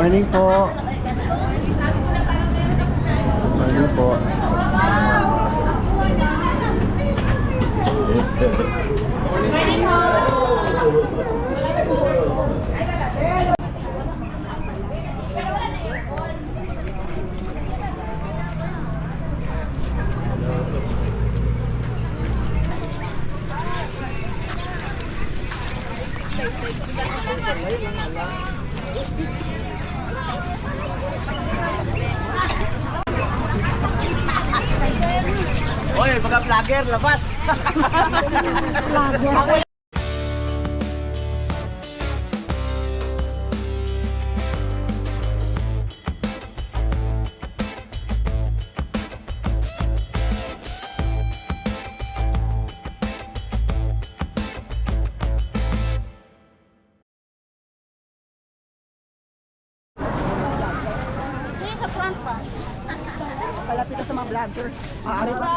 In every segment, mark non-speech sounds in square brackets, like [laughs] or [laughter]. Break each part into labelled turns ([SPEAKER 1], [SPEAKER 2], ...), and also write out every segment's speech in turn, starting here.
[SPEAKER 1] morning po. Morning po.
[SPEAKER 2] Oy, mga vlogger, labas!
[SPEAKER 3] Palapit ka sa mga vlogger. Maaari ba?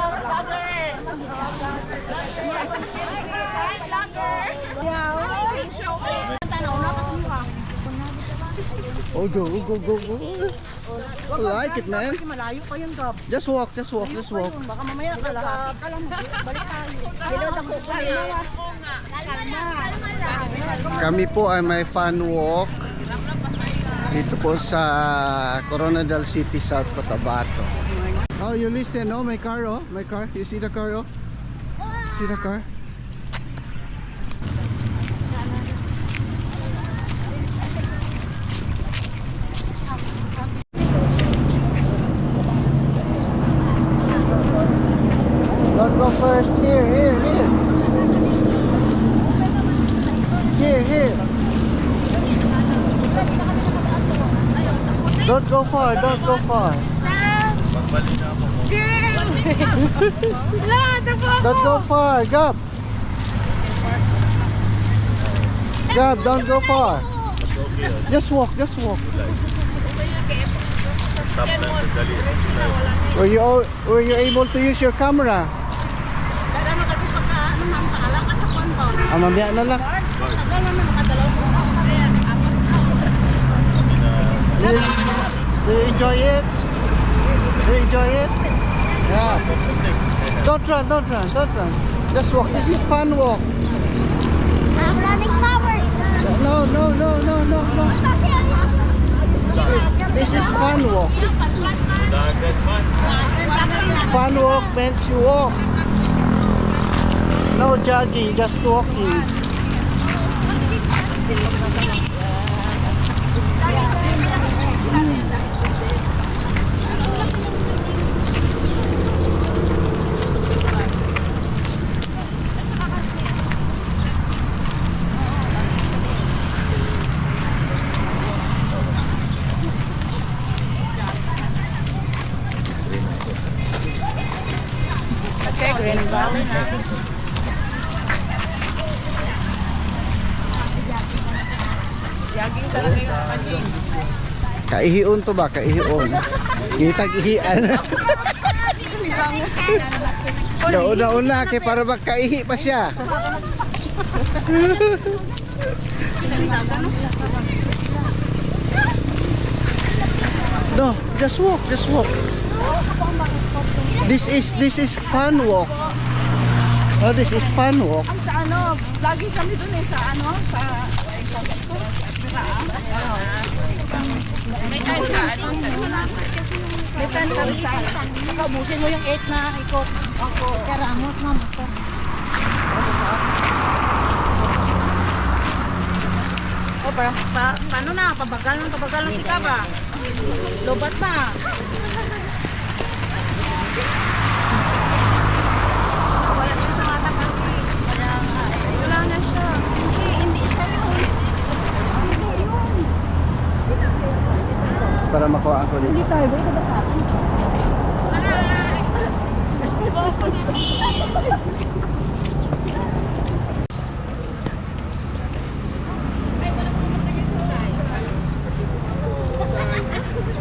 [SPEAKER 1] Oh, go, go, go, go. I like it, man.
[SPEAKER 3] Kasi malayo pa yun, Gab.
[SPEAKER 1] Just walk, just walk, just walk.
[SPEAKER 3] Baka mamaya kalahati ka lang. Balik tayo. Bilod ako kayo.
[SPEAKER 1] Kami po ay may fun walk dito po sa Coronadal City, South Cotabato. Oh, you listen, oh, my car, oh, my car. You see the car, oh? See the car? Go far, don't go far. Don't go far, Gab. Gab, don't go far. Just walk, just walk. Were you al- were you able to use your camera?
[SPEAKER 3] Kaya naman kasi pagka, ano, ma'am, kaalakan sa konto.
[SPEAKER 1] Ah, mamaya na lang.
[SPEAKER 3] Tagal
[SPEAKER 1] Do you, enjoy it? Do you enjoy it? Yeah. Don't run, don't run, don't run. Just walk. This is fun walk.
[SPEAKER 4] I'm running forward.
[SPEAKER 1] No, no, no, no, no, no. This is fun walk. Fun walk means you walk. No jogging, just walking.
[SPEAKER 3] Green valley na. Jogging talaga yung kanyang.
[SPEAKER 1] Kaihion to ba? Kaihion. Kitag ihian. Nauna-una kay para magkaihi pa siya. No, just walk, just walk. This is this is fun walk. Oh, this is fun walk.
[SPEAKER 3] Ang sa ano, lagi kami dun eh, sa ano, sa... May time ka, ano? May time sa... Nakaubusin mo yung 8 na ikot. Ako.
[SPEAKER 4] Karamos, ma'am.
[SPEAKER 3] O, pa, pa, paano na? Pabagal ng pabagal ng si Kaba. Lobat na. Wala na sa mata kasi. Kaya nga eh. Wala na siya. Hindi, hindi siya yun.
[SPEAKER 1] Para makuha ako dito.
[SPEAKER 3] Hindi tayo, ito ba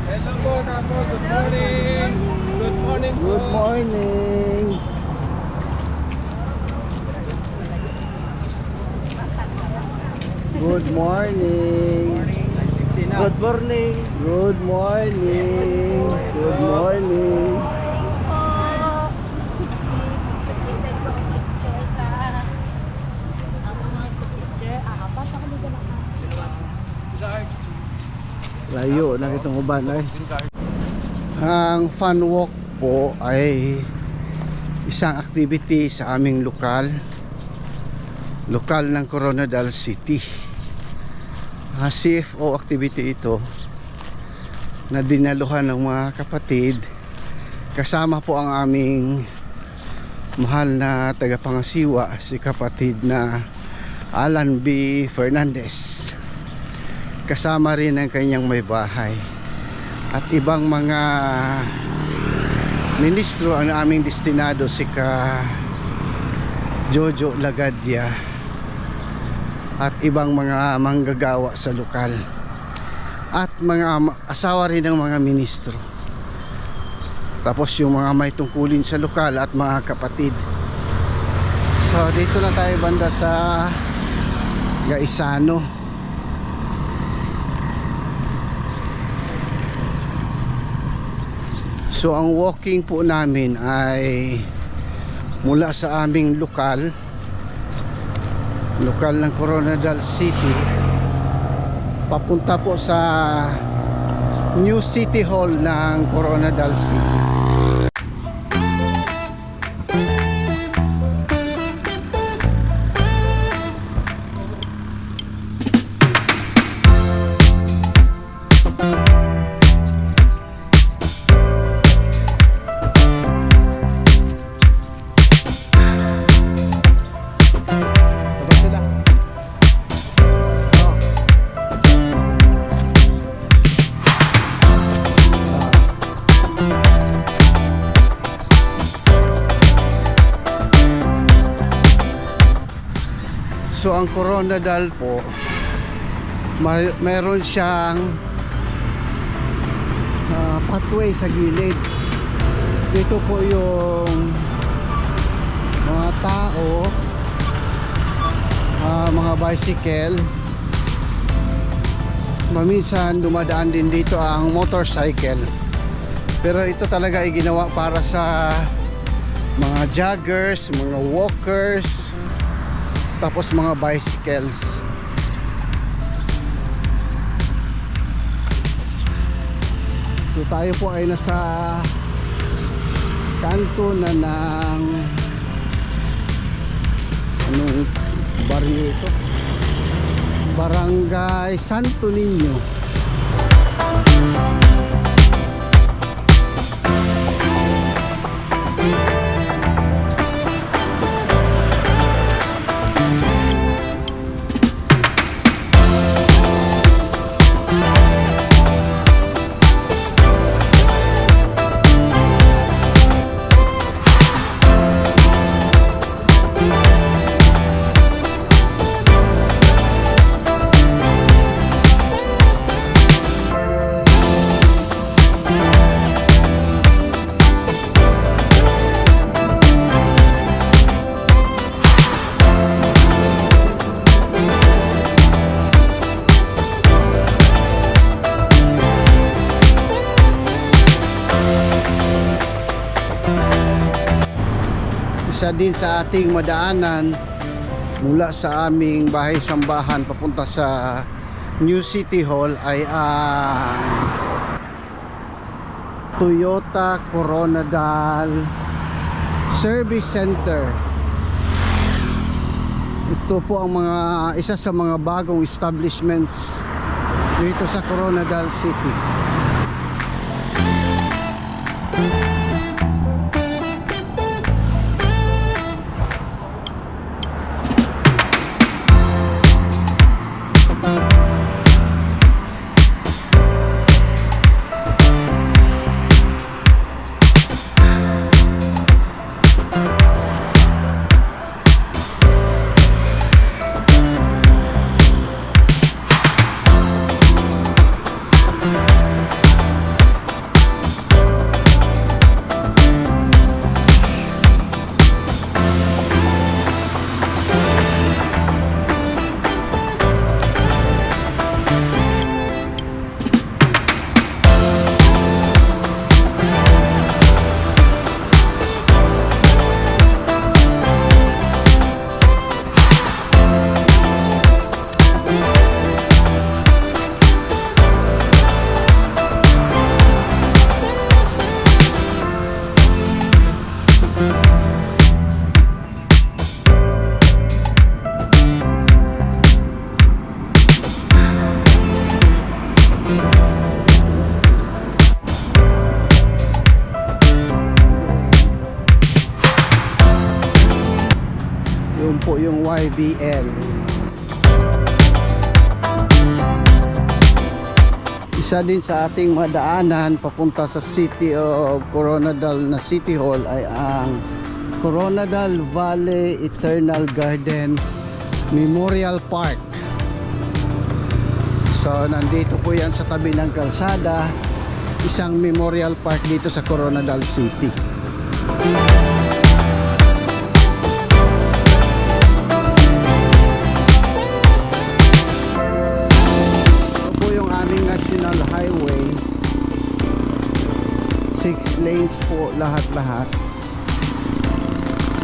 [SPEAKER 5] Hello po, Kapo. Good morning. Good morning po.
[SPEAKER 1] Good morning. Good morning.
[SPEAKER 5] Good morning.
[SPEAKER 1] Good morning. Good morning. Layo na itong uban ay. Ang fun walk po ay isang activity sa aming lokal. Lokal ng Coronadal City. Ah, CFO activity ito na dinaluhan ng mga kapatid. Kasama po ang aming mahal na tagapangasiwa si kapatid na Alan B. Fernandez kasama rin ang kanyang may bahay at ibang mga ministro ang aming destinado si ka Jojo Lagadia at ibang mga manggagawa sa lokal at mga asawa rin ng mga ministro. Tapos yung mga may tungkulin sa lokal at mga kapatid. So dito na tayo banda sa Gaisano. So ang walking po namin ay mula sa aming lokal lokal ng Coronadal City papunta po sa New City Hall ng Coronadal City. Ang Coronadal po. May, meron siyang ah, pathway sa gilid. Dito po yung mga tao ah, mga bicycle. Maminsan dumadaan din dito ang motorcycle. Pero ito talaga ay ginawa para sa mga joggers, mga walkers tapos mga bicycles. So tayo po ay nasa kanto na ng anong baryo ito? Barangay Santo Niño din sa ating madaanan mula sa aming bahay sambahan papunta sa New City Hall ay ang Toyota Coronadal Service Center. Ito po ang mga isa sa mga bagong establishments dito sa Coronadal City. YBL. Isa din sa ating madaanan papunta sa City of Coronadal na City Hall ay ang Coronadal Valley Eternal Garden Memorial Park. So nandito po yan sa tabi ng kalsada, isang memorial park dito sa Coronadal City. Lanes po lahat-lahat.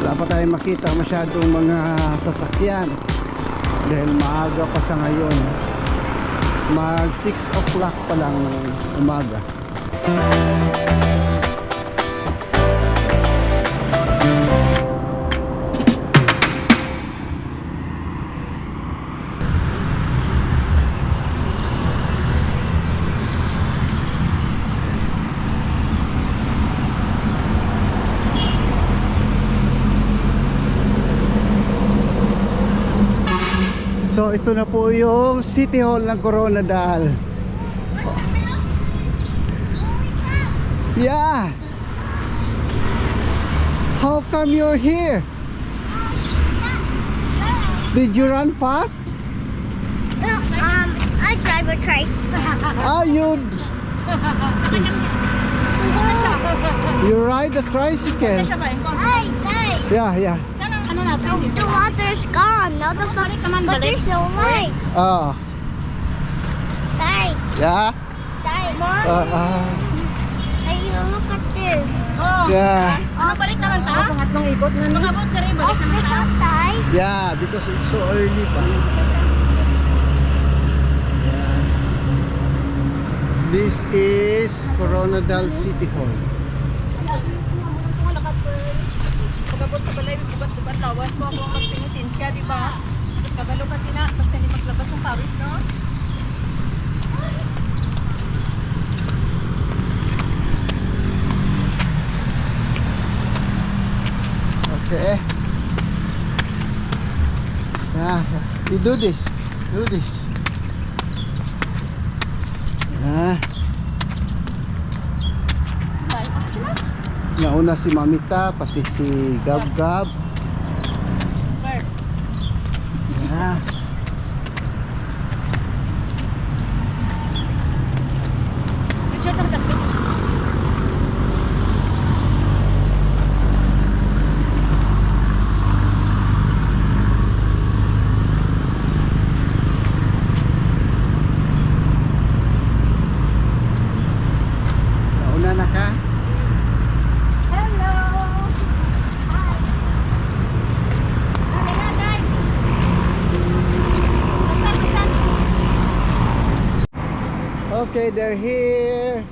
[SPEAKER 1] Wala pa tayong makita masyadong mga sasakyan. Dahil maaga pa sa ngayon. Mag 6 o'clock pa lang umaga. So ito na po yung City Hall ng Coronadal. Yeah. How come you're here? Did you run fast?
[SPEAKER 4] Um, I drive a tricycle.
[SPEAKER 1] Ah, you you ride a tricycle. Yeah, yeah.
[SPEAKER 3] Ano natin.
[SPEAKER 4] Water's gone. Now the fuck, but there's no light.
[SPEAKER 1] Ah,
[SPEAKER 4] Guys,
[SPEAKER 1] yeah.
[SPEAKER 4] guys,
[SPEAKER 1] Uh, ah,
[SPEAKER 4] hey, you look at this.
[SPEAKER 3] Oh.
[SPEAKER 1] yeah.
[SPEAKER 3] Ano, balik naman ta? Pangatlong ikot na. Mga rin,
[SPEAKER 4] Oh,
[SPEAKER 3] balik naman ta.
[SPEAKER 4] outside.
[SPEAKER 1] Yeah, because it's so early pa. This is Coronadal City Hall.
[SPEAKER 3] Pagabot sa balay, bugat-bugat lawas mo ako magpinutin siya, di ba? Kabalo kasi na, basta ni maglabas ng pawis, no?
[SPEAKER 1] Okay. Yeah, you do this. Do this. Ah. Nauna si Mamita, pati si Gab Gab. they're here.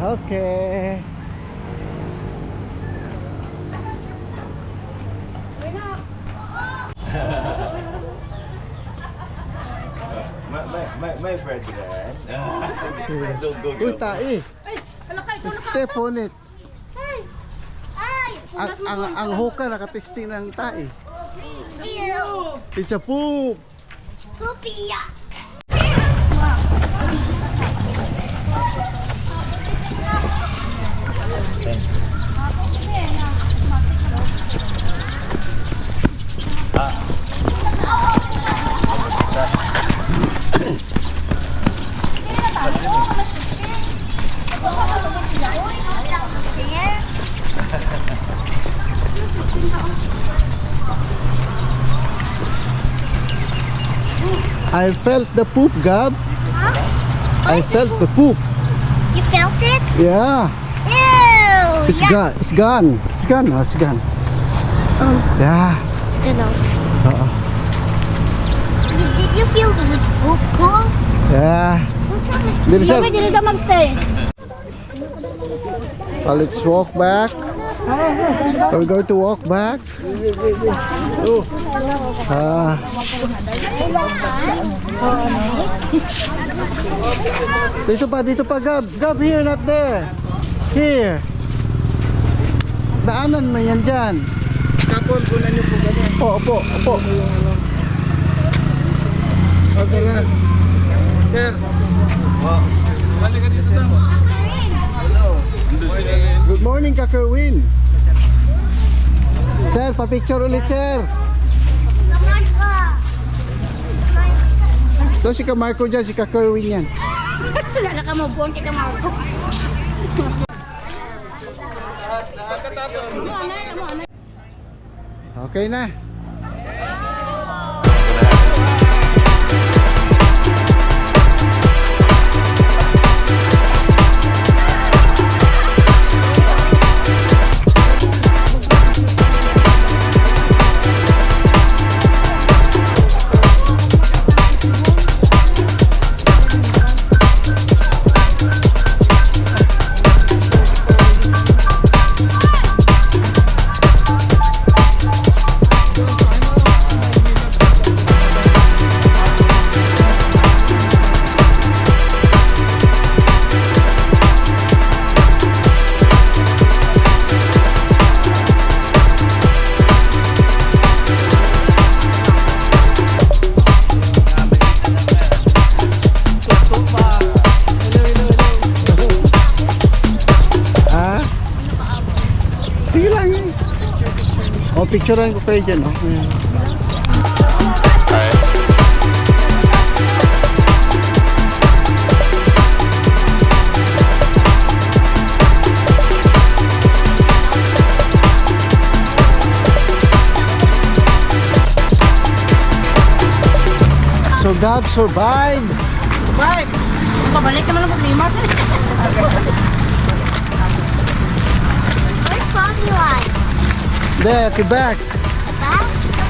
[SPEAKER 1] Okay.
[SPEAKER 2] my, my, my, my friend, man. Don't go, go.
[SPEAKER 3] Uy, tai.
[SPEAKER 1] Step on it. Ang, ang, ang hoka nakapisting ng tai.
[SPEAKER 4] ew.
[SPEAKER 1] It's a poop.
[SPEAKER 4] Poopy yuck. Yes.
[SPEAKER 1] I felt the poop, Gab.
[SPEAKER 4] Huh?
[SPEAKER 1] I felt the poop.
[SPEAKER 4] You felt it?
[SPEAKER 1] Yeah.
[SPEAKER 4] Ew.
[SPEAKER 1] It's
[SPEAKER 4] yeah.
[SPEAKER 1] gone. It's gone. It's gone. Oh, it's gone. Yeah.
[SPEAKER 4] Dunno.
[SPEAKER 1] Oo.
[SPEAKER 4] Did, did you feel the poop cool?
[SPEAKER 1] Yeah.
[SPEAKER 4] What's up with
[SPEAKER 1] Dili siya.
[SPEAKER 3] Sabi, dili daw magstay.
[SPEAKER 1] Well, let's walk back. Are we going to walk back? Ah. Dito pa, dito pa, Gab. Gab, here, not there. Here. Daanan mo yan dyan.
[SPEAKER 5] Kapon, kunan niyo po ganyan.
[SPEAKER 1] Opo, opo, opo.
[SPEAKER 5] Okay na. Sir. Balik ka dito daw.
[SPEAKER 1] Good morning, Kakerwin. Sir, pa-picture ulit, sir. So, si Kamarco dyan, si Kakerwin yan.
[SPEAKER 4] Wala ka mo, buwan ka mo.
[SPEAKER 1] Okay na. O, picturean ko kayo dyan. Oh. Ayan. So God survived.
[SPEAKER 4] Bye. Pabalik naman ang problema. [laughs]
[SPEAKER 1] There, Quebec.
[SPEAKER 4] Back?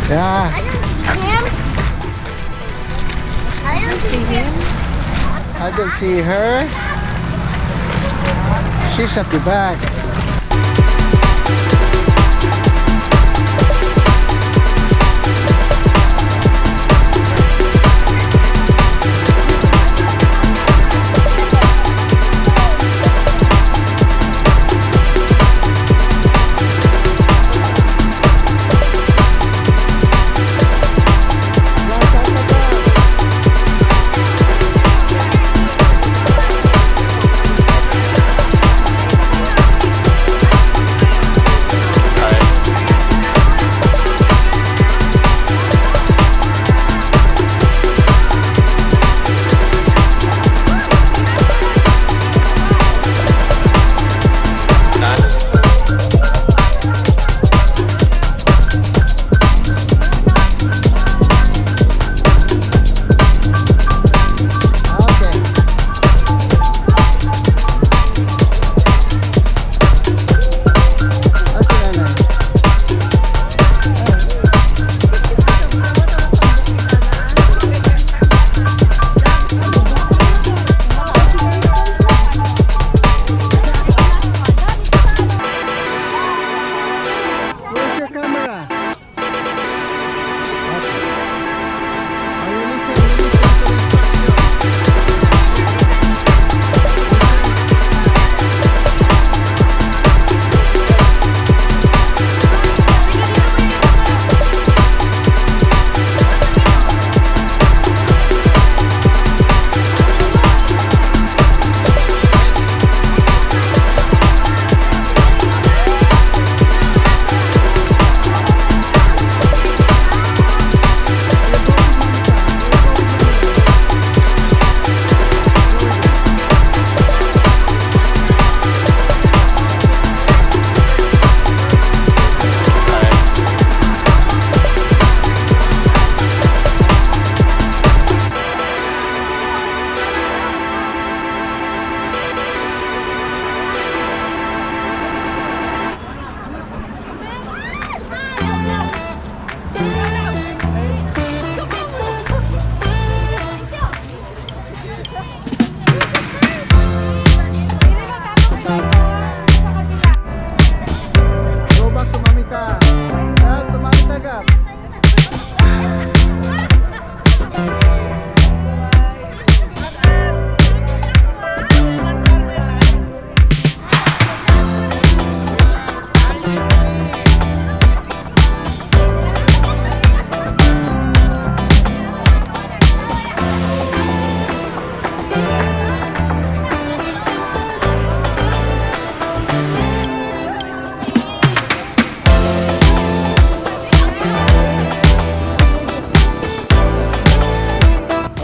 [SPEAKER 1] Yeah.
[SPEAKER 4] I don't see him. I don't see him.
[SPEAKER 1] I don't see her. She's at the back.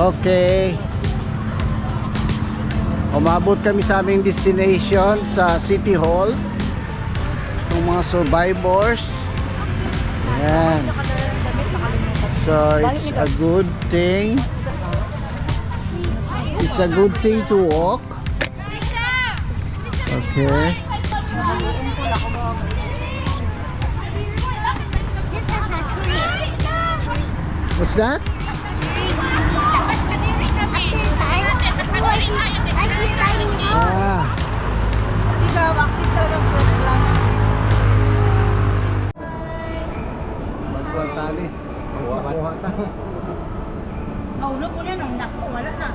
[SPEAKER 1] Okay. Umabot kami sa aming destination sa City Hall. Ng mga survivors. Ayan. So it's a good thing. It's a good thing to walk. Okay. What's that? Ah,
[SPEAKER 3] Si Gaw, active talaga sweat plants.
[SPEAKER 1] magkuhan tali. Makuha ta.
[SPEAKER 3] Naulog ko yan, ang naku, wala na.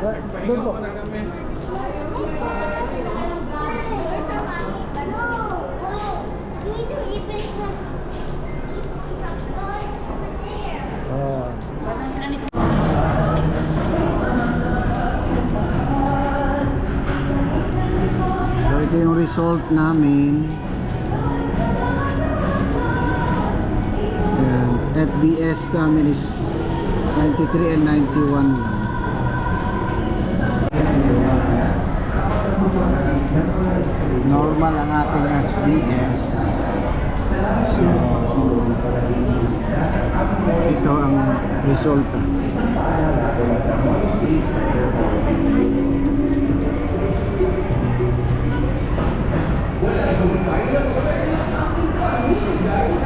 [SPEAKER 1] Doon po.
[SPEAKER 5] na.
[SPEAKER 1] Oh. So ito yung result namin. Ayan. FBS namin is 93 and 91 lang. normal ang ating uh, SBS. So, ito ang resulta. Thank you.